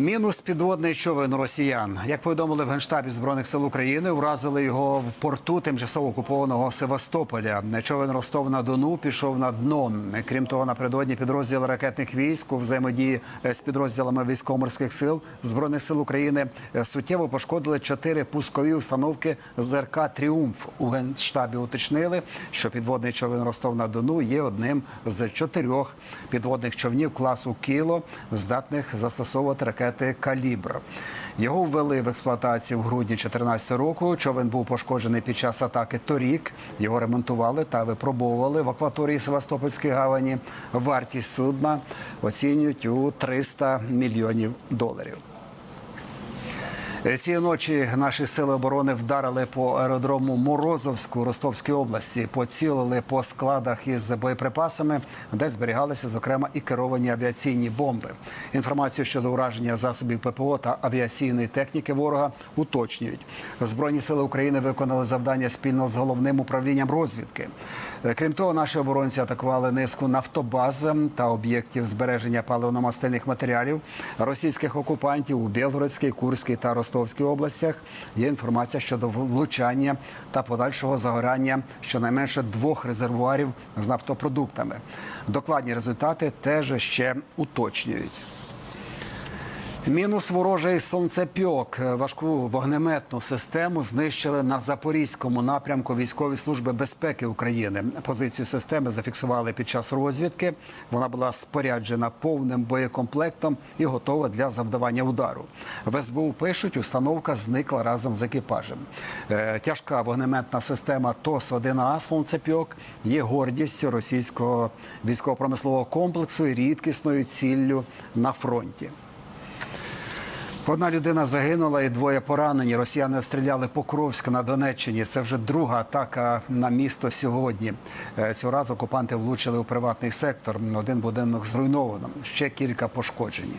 Мінус підводний човен росіян. Як повідомили в генштабі збройних сил України, уразили його в порту тимчасово окупованого Севастополя. Човен Ростов на Дону пішов на дно. Крім того, напередодні підрозділ ракетних військ у взаємодії з підрозділами військово-морських сил збройних сил України суттєво пошкодили чотири пускові установки ЗРК Тріумф. У генштабі уточнили, що підводний човен Ростов на Дону є одним з чотирьох підводних човнів класу Кіло, здатних застосовувати ракети Калібр. Його ввели в експлуатацію в грудні 2014 року. Човен був пошкоджений під час атаки торік. Його ремонтували та випробовували в акваторії Севастопольської гавані. Вартість судна оцінюють у 300 мільйонів доларів. Цієї ночі наші сили оборони вдарили по аеродрому Морозовську Ростовської області, поцілили по складах із боєприпасами, де зберігалися зокрема і керовані авіаційні бомби. Інформацію щодо ураження засобів ППО та авіаційної техніки ворога уточнюють. Збройні сили України виконали завдання спільно з головним управлінням розвідки. Крім того, наші оборонці атакували низку нафтобаз та об'єктів збереження паливно-мастильних матеріалів російських окупантів у Білгородській, Курській та Ростовській областях. Є інформація щодо влучання та подальшого загорання щонайменше двох резервуарів з нафтопродуктами. Докладні результати теж ще уточнюють. Мінус ворожий сонцепьок. Важку вогнеметну систему знищили на запорізькому напрямку військової служби безпеки України. Позицію системи зафіксували під час розвідки. Вона була споряджена повним боєкомплектом і готова для завдавання удару. В СБУ пишуть, установка зникла разом з екіпажем. Е, Тяжка вогнеметна система ТОС 1 а сонцепьок є гордістю російського військово-промислового комплексу і рідкісною ціллю на фронті. Одна людина загинула і двоє поранені. Росіяни обстріляли Покровськ на Донеччині. Це вже друга атака на місто сьогодні. Е, Цього разу окупанти влучили у приватний сектор. Один будинок зруйновано, ще кілька пошкоджені.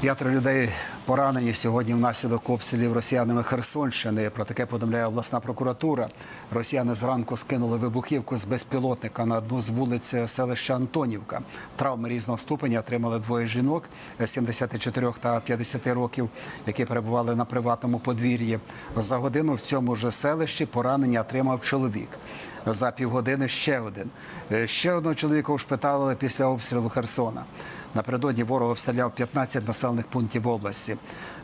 П'ятеро людей поранені сьогодні внаслідок обстрілів росіянами Херсонщини. Про таке повідомляє обласна прокуратура. Росіяни зранку скинули вибухівку з безпілотника на одну з вулиць селища Антонівка. Травми різного ступеня отримали двоє жінок 74 та 50 років, які перебували на приватному подвір'ї. За годину в цьому ж селищі поранення отримав чоловік. За півгодини ще один. Е, Ще одного чоловіка ушпиталили після обстрілу Херсона. Напередодні ворог обстріляв 15 населених пунктів області.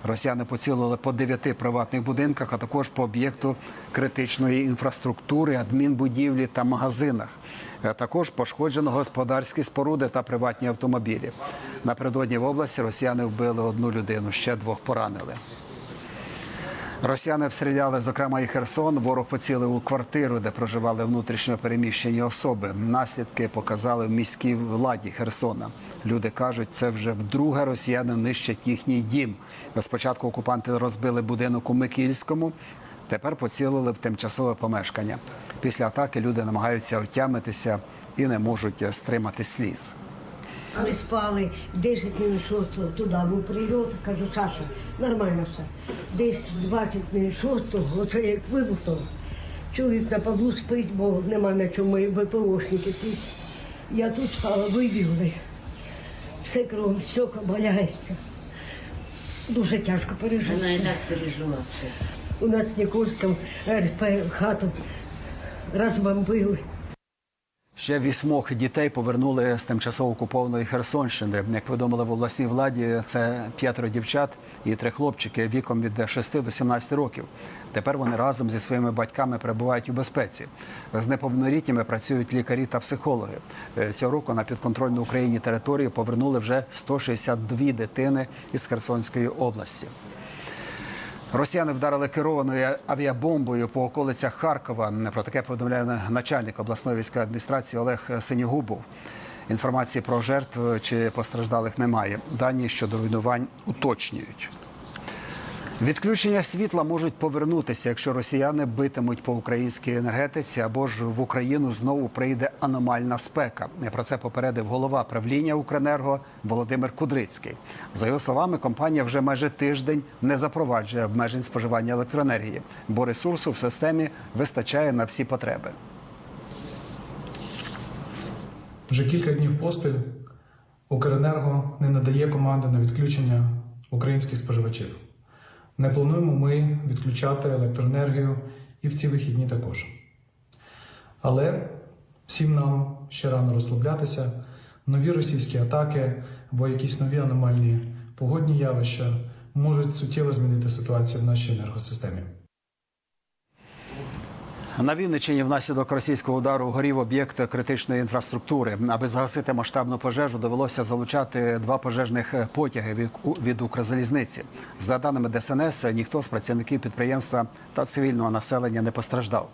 Росіяни поцілили по 9 приватних будинках, а також по об'єкту критичної інфраструктури, адмінбудівлі та магазинах. Е, Також пошкоджено господарські споруди та приватні автомобілі. Напередодні в області росіяни вбили одну людину, ще двох поранили. Росіяни обстріляли, зокрема, і Херсон. Ворог поцілив у квартиру, де проживали внутрішньо переміщені особи. Наслідки показали в міській владі Херсона. Люди кажуть, це вже вдруге росіяни нищать їхній дім. Спочатку окупанти розбили будинок у Микільському. Тепер поцілили в тимчасове помешкання. Після атаки люди намагаються отямитися і не можуть стримати сліз. Ми спали 10 минут 6 туди був прильот, кажу, Саша, нормально все. Десь 20 минут 6, оце як вибухнуло. Чоловік на полу спить, бо нема на чому мої ВПОшники тут. Я тут спала, вибігли. Все кров, все валяється. Дуже тяжко пережити. Вона і так пережила все. У нас в Нікольському РП хату розбомбили. Ще вісьмох дітей повернули з тимчасово окупованої Херсонщини. Як повідомили в обласній владі, це п'ятеро дівчат і три хлопчики віком від 6 до 17 років. Тепер вони разом зі своїми батьками перебувають у безпеці. З неповнолітніми працюють лікарі та психологи. Е, Цього року на підконтрольну Україні територію повернули вже 162 дитини із Херсонської області. Росіяни вдарили керованою авіабомбою по околицях Харкова. Про таке повідомляє начальник обласної військової адміністрації Олег Синігубов. Інформації про жертв чи постраждалих немає. Дані щодо руйнувань уточнюють. Відключення світла можуть повернутися, якщо росіяни битимуть по українській енергетиці або ж в Україну знову прийде аномальна спека. Про це попередив голова правління Укренерго Володимир Кудрицький. За його словами, компанія вже майже тиждень не запроваджує обмежень споживання електроенергії, бо ресурсу в системі вистачає на всі потреби. Вже кілька днів поспіль Укренерго не надає команди на відключення українських споживачів. Не плануємо ми відключати електроенергію і в ці вихідні також. Але всім нам ще рано розслаблятися. Нові російські атаки або якісь нові аномальні погодні явища можуть суттєво змінити ситуацію в нашій енергосистемі. На Вінниччині внаслідок російського удару горів об'єкт критичної інфраструктури. Аби згасити масштабну пожежу, довелося залучати два пожежних потяги від, від Укрзалізниці. За даними ДСНС, ніхто з працівників підприємства та цивільного населення не постраждав.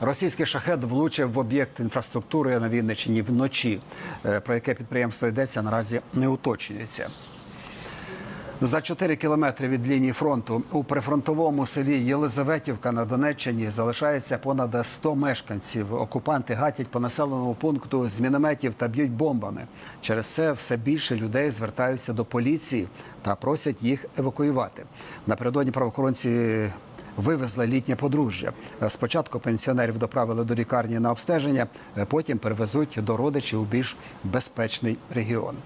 Російський шахет влучив в об'єкт інфраструктури на Вінниччині вночі. Е, Про яке підприємство йдеться, наразі не уточнюється. За 4 кілометри від лінії фронту у прифронтовому селі Єлизаветівка на Донеччині залишається понад 100 мешканців. Окупанти гатять по населеному пункту з мінометів та б'ють бомбами. Через це все більше людей звертаються до поліції та просять їх евакуювати. Напередодні правоохоронці вивезли літнє подружжя. Спочатку пенсіонерів доправили до лікарні на обстеження, потім перевезуть до родичів у більш безпечний регіон.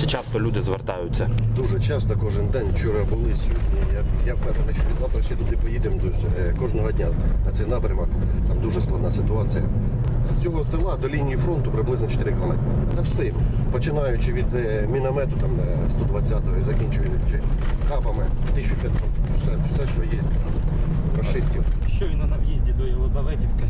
Чи часто люди звертаються? Дуже часто кожен день. Вчора були сьогодні. Я, я впевнений, що завтра ще туди поїдемо. Е, кожного дня на цей напрямок. Там дуже складна ситуація. З цього села до лінії фронту приблизно 4 км. Та все, починаючи від е, міномету там е, 120-го і закінчуючи капами 1500. Все, все, що є. Рашистів. Щойно на в'їзді до Єлизаветівки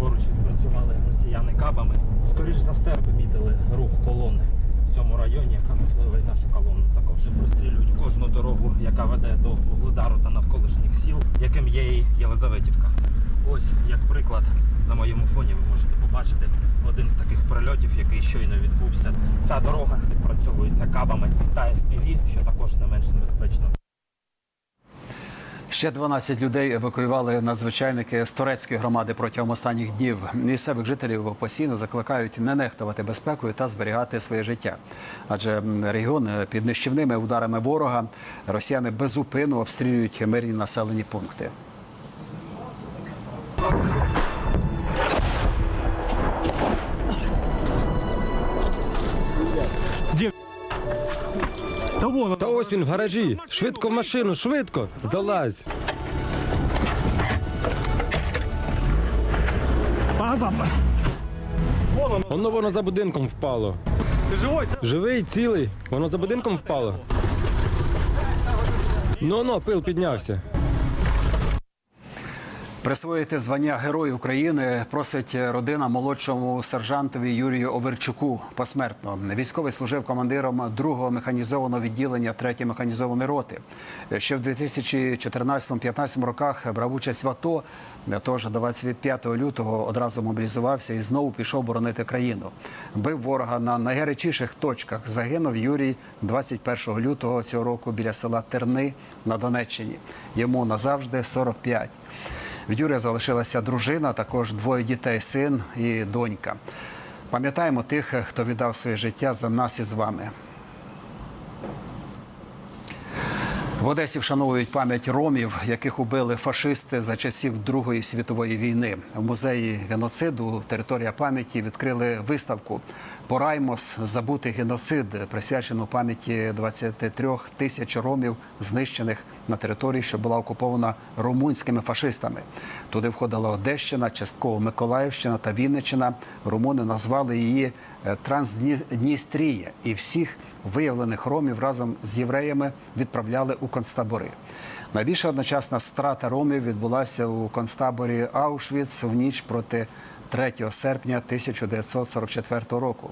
поруч відпрацювали росіяни кабами. Скоріш за все помітили рух колони в цьому районі, яка можливо і нашу колону також прострілюють кожну дорогу, яка веде до Вугледару та навколишніх сіл, яким є і Єлизаветівка. Ось як приклад на моєму фоні ви можете побачити один з таких прильотів, який щойно відбувся. Ця дорога відпрацьовується кабами та FPV, що також не менш небезпечно. Ще 12 людей евакуювали надзвичайники з турецької громади протягом останніх днів. Місцевих жителів постійно закликають не нехтувати безпекою та зберігати своє життя. Адже регіон під нищівними ударами ворога росіяни безупину обстрілюють мирні населені пункти. Та ось він в гаражі. Швидко в машину, швидко. Залазь. Воно воно за будинком впало. Живий? Цілий. Воно за будинком впало. Ну ну, пил піднявся. Присвоїти звання Герой України просить родина молодшому сержантові Юрію Оверчуку посмертно. Військовий служив командиром 2-го механізованого відділення 3-ї механізованої роти. Ще в 2014-15 роках брав участь в АТО. Тож 25 лютого одразу мобілізувався і знову пішов боронити країну. Бив ворога на найгарячіших точках. Загинув Юрій 21 лютого цього року біля села Терни на Донеччині. Йому назавжди 45. В Юрія залишилася дружина, також двоє дітей, син і донька. Пам'ятаємо тих, хто віддав своє життя за нас і з вами. В Одесі вшановують пам'ять ромів, яких убили фашисти за часів Другої світової війни. В музеї геноциду територія пам'яті відкрили виставку Пораймос забутий геноцид, присвячену пам'яті 23 тисяч ромів, знищених на території, що була окупована румунськими фашистами. Туди входила Одещина, частково Миколаївщина та Вінниччина. Румуни назвали її Трансдністрія і всіх виявлених ромів разом з євреями відправляли у концтабори. Найбільша одночасна страта ромів відбулася у концтаборі Аушвіц в ніч проти 3 серпня 1944 року.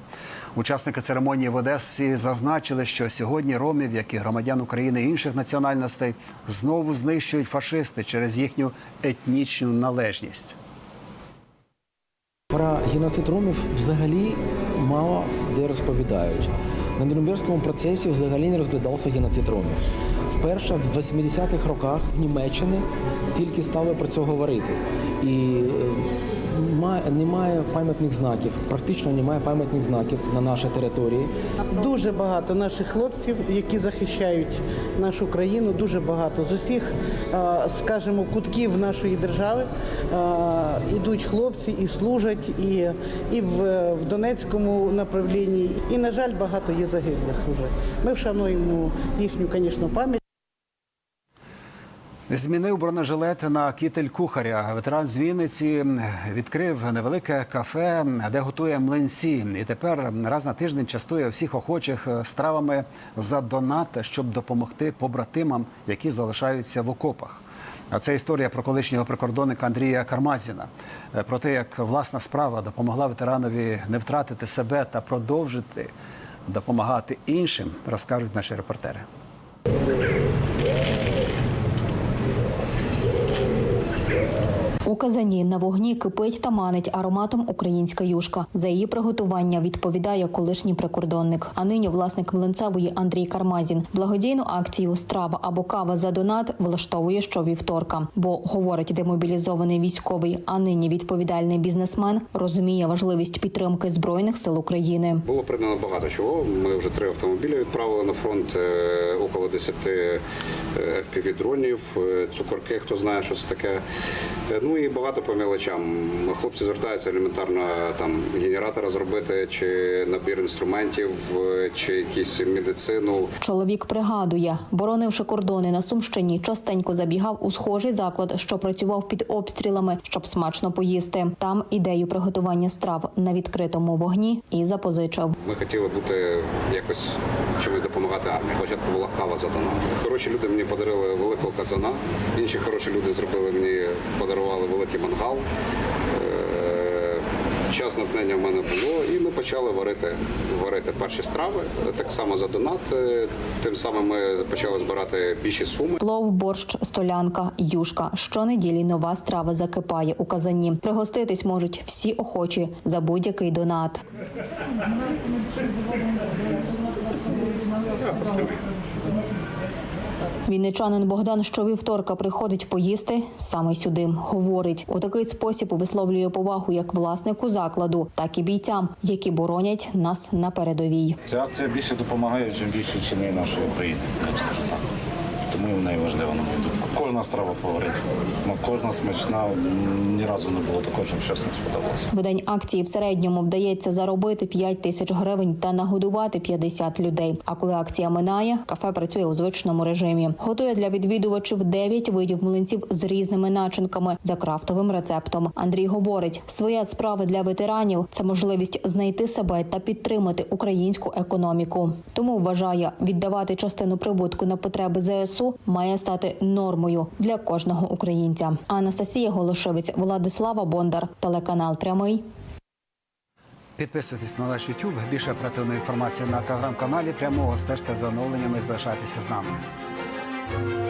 Учасники церемонії в Одесі зазначили, що сьогодні ромів, як і громадян України інших національностей, знову знищують фашисти через їхню етнічну належність. Про геноцид ромів взагалі мало де розповідають. На Нюрнберзькому процесі взагалі не розглядався геноцид ромів. Вперше в 80-х роках в Німеччині тільки стали про це говорити. І е, немає, немає пам'ятних знаків. Практично немає пам'ятних знаків на нашій території. Дуже багато наших хлопців, які захищають нашу країну, дуже багато з усіх, е, скажімо, кутків нашої держави е, ідуть хлопці і служать, і, і в, в Донецькому направлінні. І, на жаль, багато є загиблих вже. Ми вшануємо їхню, звісно, пам'ять. Змінив бронежилет на кітель кухаря. Ветеран з Вінниці відкрив невелике кафе, де готує млинці. І тепер раз на тиждень частує всіх охочих стравами за донат, щоб допомогти побратимам, які залишаються в окопах. А це історія про колишнього прикордонника Андрія Кармазіна, Е, про те, як власна справа допомогла ветеранові не втратити себе та продовжити допомагати іншим, розкажуть наші репортери. У казані на вогні кипить та манить ароматом українська юшка. За її приготування відповідає колишній прикордонник. А нині власник млинцевої Андрій Кармазін. Благодійну акцію Страва або кава за донат влаштовує щовівторка. Бо говорить демобілізований військовий, а нині відповідальний бізнесмен розуміє важливість підтримки збройних сил України. Було придано багато чого. Ми вже три автомобілі відправили на фронт, е, около 10 fpv дронів, е, цукорки, хто знає, що це таке. Е, Ну і багато по мелочам. Хлопці звертаються елементарно там генератора зробити, чи набір інструментів, е, чи якісь медицину. Чоловік пригадує, боронивши кордони на Сумщині, частенько забігав у схожий заклад, що працював під обстрілами, щоб смачно поїсти. Там ідею приготування страв на відкритому вогні і запозичив. Ми хотіли бути якось чимось допомагати армії. Спочатку була кава за донат. Хороші люди мені подарили великого казана. Інші хороші люди зробили мені, подарували великий мангал. Е, Час натхнення в мене було, і ми почали варити, варити перші страви. Так само за донат. Е, Тим самим ми почали збирати більші суми. Плов, борщ, столянка, юшка. Щонеділі нова страва закипає у казані. Пригоститись можуть всі охочі за будь-який донат. Вінничанин Богдан щовівторка приходить поїсти саме сюди. Говорить у такий спосіб висловлює повагу як власнику закладу, так і бійцям, які боронять нас на передовій. Ця акція більше допомагає, чим більше чини нашої України. Я скажу так. Тому і вона важлива, на мою думку. Кожна страва фаворит. Ну, Кожна смачна. Ні разу не було такого, щоб щось не сподобалося. В день акції в середньому вдається заробити 5 тисяч гривень та нагодувати 50 людей. А коли акція минає, кафе працює у звичному режимі. Готує для відвідувачів 9 видів млинців з різними начинками за крафтовим рецептом. Андрій говорить, своя справа для ветеранів це можливість знайти себе та підтримати українську економіку. Тому вважає, віддавати частину прибутку на потреби ЗСУ має стати нормою для кожного українця. Анастасія Голошевець, Владислава Бондар, телеканал Прямий. Підписуйтесь на наш YouTube. Більше оперативної інформації на телеграм-каналі. Прямого стежте за оновленнями. Залишайтеся з нами.